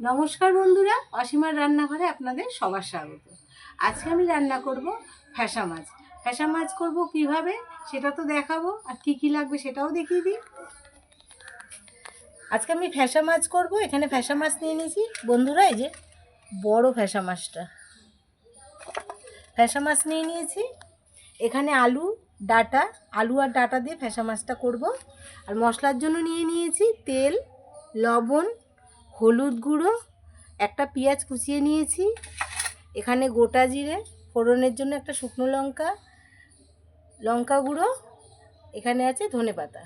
নমস্কার বন্ধুরা, অসীমার রান্নাঘরে আপনাদের সবার স্বাগত। আজকে আমি রান্না করব ফ্যাসা মাছ। ফ্যাসা মাছ করব কীভাবে, সেটা তো দেখাবো, আর কি কি লাগবে সেটাও দেখিয়ে দিই। আজকে আমি ফ্যাসা মাছ করব, এখানে ফ্যাসা মাছ নিয়ে নিয়েছি। বন্ধুরা, এই যে বড় ফ্যাসা মাছটা। ফ্যাসা মাছ নিয়ে নিয়েছি। এখানে আলু, ডাটা, আলু আর ডাটা দিয়ে ফ্যাসা মাছটা করব। আর মশলার জন্য নিয়ে নিয়েছি তেল, লবণ হলুদ গুঁড়ো, একটা পেঁয়াজ কুচিয়ে নিয়েছি, এখানে গোটা জিরে, ফোড়নের জন্য একটা শুকনো লঙ্কা লঙ্কা গুঁড়ো, এখানে আছে ধনে পাতা।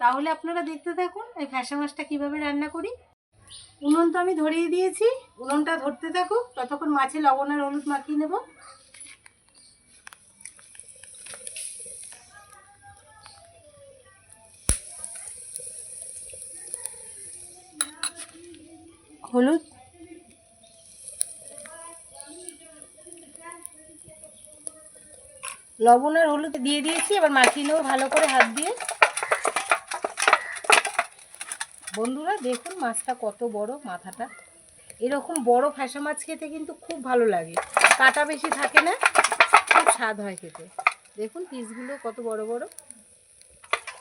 তাহলে আপনারা দেখতে থাকুন এই ফ্যাসা মাছটা কীভাবে রান্না করি। উনুন তো আমি ধরিয়ে দিয়েছি, উনুনটা ধরতে থাকুক, ততক্ষণ মাছে লবণ আর হলুদ মাখিয়ে নেব। হলুদ। লবণ আর হলুদ দিয়ে দিয়েছি, এবার মাখিয়ে নেব ভালো করে হাত দিয়ে। বন্ধুরা, দেখুন মাছটা কত বড়, মাথাটা। এরকম বড় ফ্যাসা মাছ খেতে কিন্তু খুব ভালো লাগে। কাটা বেশি থাকে না, খুব স্বাদ হয় খেতে। দেখুন পিসগুলো কত বড় বড়।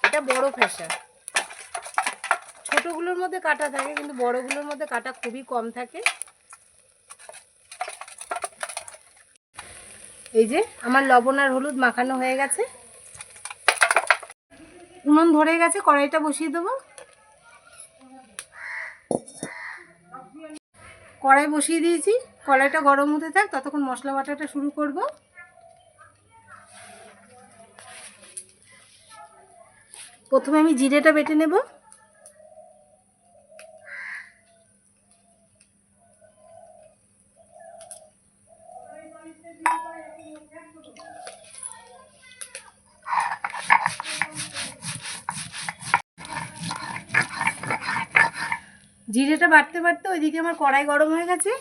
এটা বড় ফ্যাসা ছোটোগুলোর মধ্যে কাটা থাকে, কিন্তু বড়গুলোর মধ্যে কাটা খুবই কম থাকে। এই যে আমার লবণ আর হলুদ মাখানো হয়ে গেছে। উনুন ধরে গেছে, কড়াইটা বসিয়ে দেবো। কড়াই বসিয়ে দিয়েছি, কড়াইটা গরম হতে থাক, ততক্ষণ মশলা বাটাটা শুরু করব। প্রথমে আমি জিরেটা বেটে নেব। জিরেটা বাড়তে বাটতে ওইদিকে আমার কড়াই গরম হয়ে গেছে।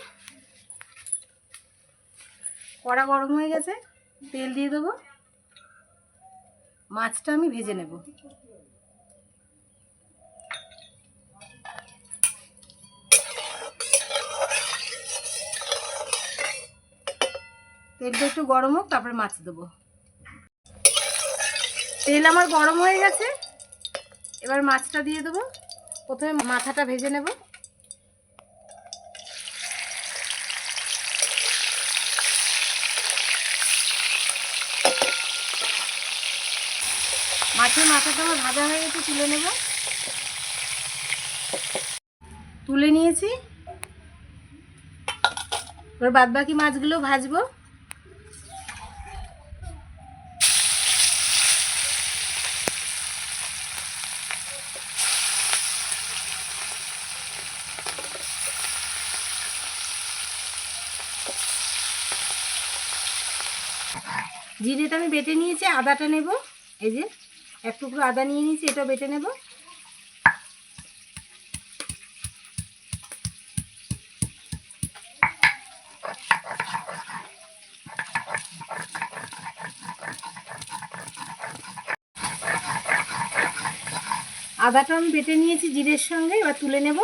কড়া গরম হয়ে গেছে, তেল দিয়ে দেবো। মাছটা আমি ভেজে নেব। তেলটা একটু গরম হোক, তারপরে মাছ দেবো। তেল আমার গরম হয়ে গেছে, এবার মাছটা দিয়ে দেবো। প্রথমে মাথাটা ভেজে নেব। মাছের মাথাটা আমার ভাজা হয়ে গেছে, তুলে নেব। তুলে নিয়েছি। এবার বাদ বাকি মাছগুলো ভাজবো। জিরেটা আমি বেটে নিয়েছি, আদাটা নেব। এই যে, এক টুকরো আদা নিয়ে নিয়েছি, এটাও বেটে নেব। আদাটা আমি বেটে নিয়েছি জিরের সঙ্গে, এবার তুলে নেব।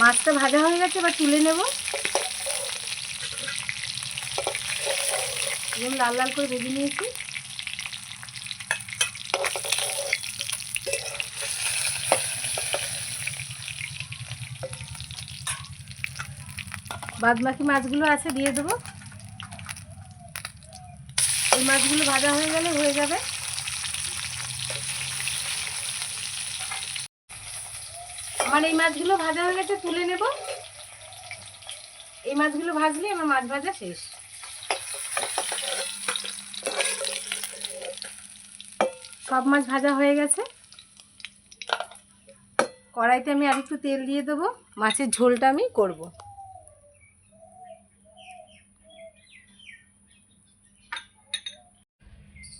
মাছটা ভাজা হয়ে গেছে, এবার তুলে নেব। এবং লাল লাল করে ভেজে নিয়েছি। বাদ বাকি মাছগুলো আছে, দিয়ে দেবো। এই মাছগুলো ভাজা হয়ে গেলে হয়ে যাবে। আমার এই মাছগুলো ভাজা হয়ে গেছে, তুলে নেব। এই মাছগুলো ভাজলে আমার মাছ ভাজা শেষ। সব মাছ ভাজা হয়ে গেছে। কড়াইতে আমি আর একটু তেল দিয়ে দেবো। মাছের ঝোলটা আমি করব।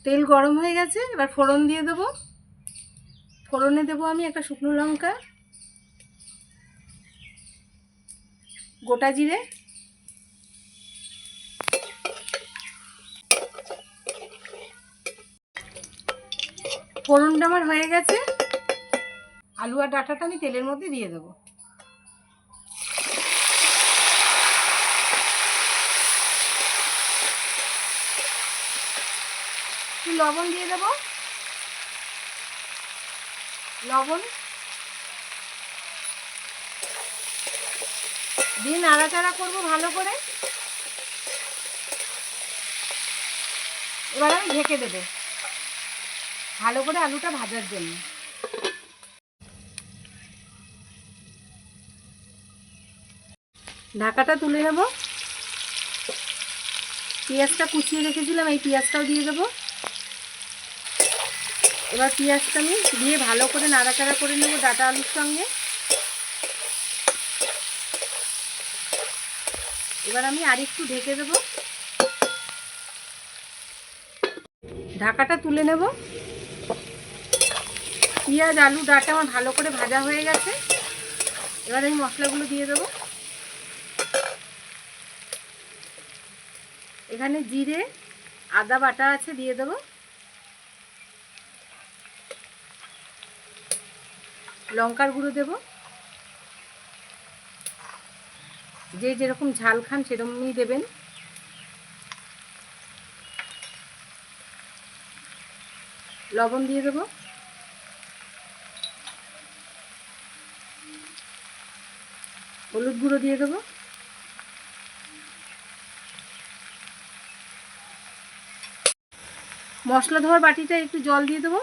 তেল গরম হয়ে গেছে, এবার ফোড়ন দিয়ে দেবো। ফোড়নে দেবো আমি একটা শুকনো লঙ্কা। গোটা জিরে? ফোড়নটা আমার হয়ে গেছে। আলু আর ডাঁটাটা আমি তেলের মধ্যে দিয়ে দেবো। লবণ দিয়ে দেবো। লবণ দিয়ে নাড়াচাড়া করব ভালো করে। এবার আমি ঢেকে দেবো। ভালো করে আলুটা ভাজার জন্য। ঢাকাটা তুলে নেব। পেঁয়াজটা কুচিয়ে রেখেছিলাম, এই পেঁয়াজটাও দিয়ে দেবো। এবার পেঁয়াজটা আমি দিয়ে ভালো করে নাড়াচাড়া করে নেব ডাটা আলুর সঙ্গে। এবার আমি আরেকটু ঢেকে দেবো। ঢাকাটা তুলে নেব। পেঁয়াজ, আলু, ডাটা আমার ভালো করে ভাজা হয়ে গেছে। এবার আমি মশলাগুলো দিয়ে দেবো। এখানে জিরে, আদা বাটা আছে দিয়ে দেবো। লঙ্কার গুঁড়ো দেব। যে যেরকম ঝাল খান সেরকমই দেবেন। লবণ দিয়ে দেবো। হলুদ গুঁড়ো দিয়ে দেবো। মশলা ধোয়ার বাটিটা একটু জল দিয়ে দেবো।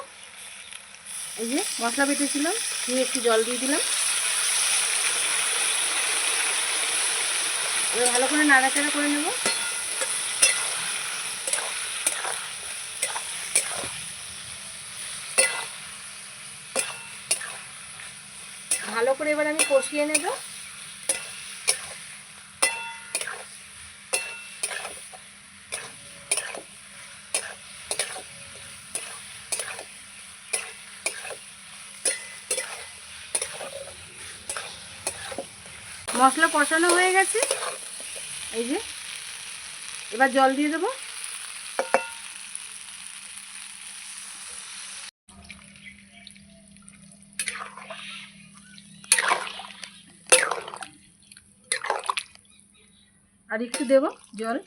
এই যে মশলা বেটেছিলাম দিয়ে একটু জল দিয়ে দিলাম। এবার ভালো করে নাড়াচাড়া করে নেব। ভালো করে এবার আমি কষিয়ে নেব। মশলা কষানো হয়ে গেছে। এই যে, এবার জল দিয়ে দেবো। আর একটু দেব জল।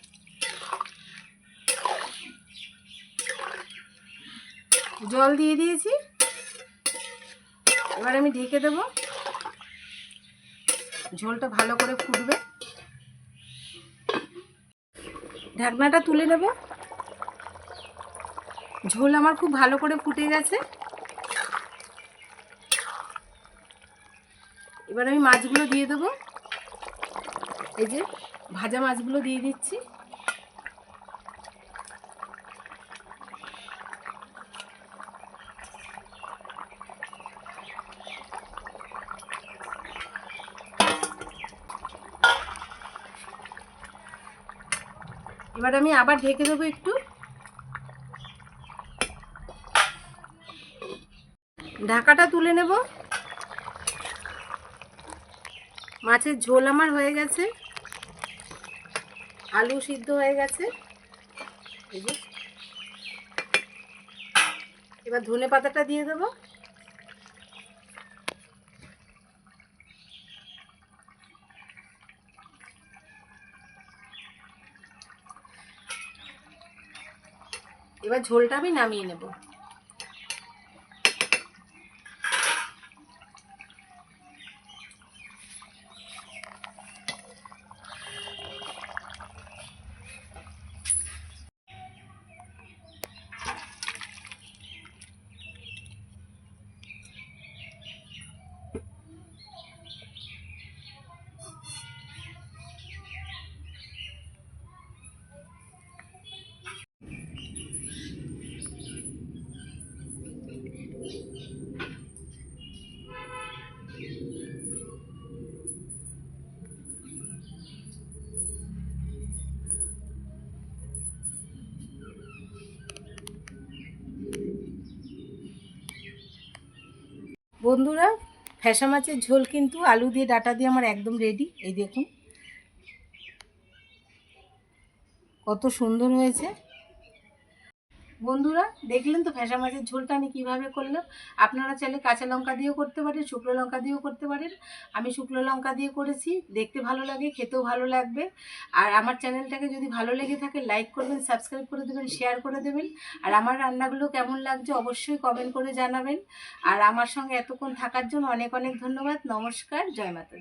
জল দিয়ে দিয়েছি। এবার আমি ঢেকে দেবো। ঝোলটা ভালো করে ফুটবে। ঢাকনাটা তুলে নেব। ঝোল আমার খুব ভালো করে ফুটে গেছে। এবার আমি মাছগুলো দিয়ে দেবো। এই যে ভাজা মাছগুলো দিয়ে দিচ্ছি। এবার আমি আবার ঢেকে দেবো একটু। ঢাকাটা তুলে নেব। মাছের ঝোল আমার হয়ে গেছে। আলু সিদ্ধ হয়ে গেছে। এবার ধনে পাতাটা দিয়ে দেবো। এবার ঝোলটা আমি নামিয়ে নেব। বন্ধুরা, ফ্যাসা মাছের ঝোল কিন্তু আলু দিয়ে, ডাটা দিয়ে আমার একদম রেডি এই দেখুন, কত সুন্দর হয়েছে। বন্ধুরা, দেখলেন তো ফ্যাসা মাছের ঝোলটা আমি কীভাবে করলাম? আপনারা চাইলে কাঁচা লঙ্কা দিয়েও করতে পারেন, শুকনো লঙ্কা দিয়েও করতে পারেন। আমি শুকনো লঙ্কা দিয়ে করেছি, দেখতে ভালো লাগে, খেতেও ভালো লাগবে। আর আমার চ্যানেলটাকে যদি ভালো লেগে থাকে, লাইক করবেন, সাবস্ক্রাইব করে দেবেন, শেয়ার করে দেবেন। আর আমার রান্নাগুলো কেমন লাগছে অবশ্যই কমেন্ট করে জানাবেন। আর আমার সঙ্গে এতক্ষণ থাকার জন্য অনেক অনেক ধন্যবাদ। নমস্কার, জয় মাতা।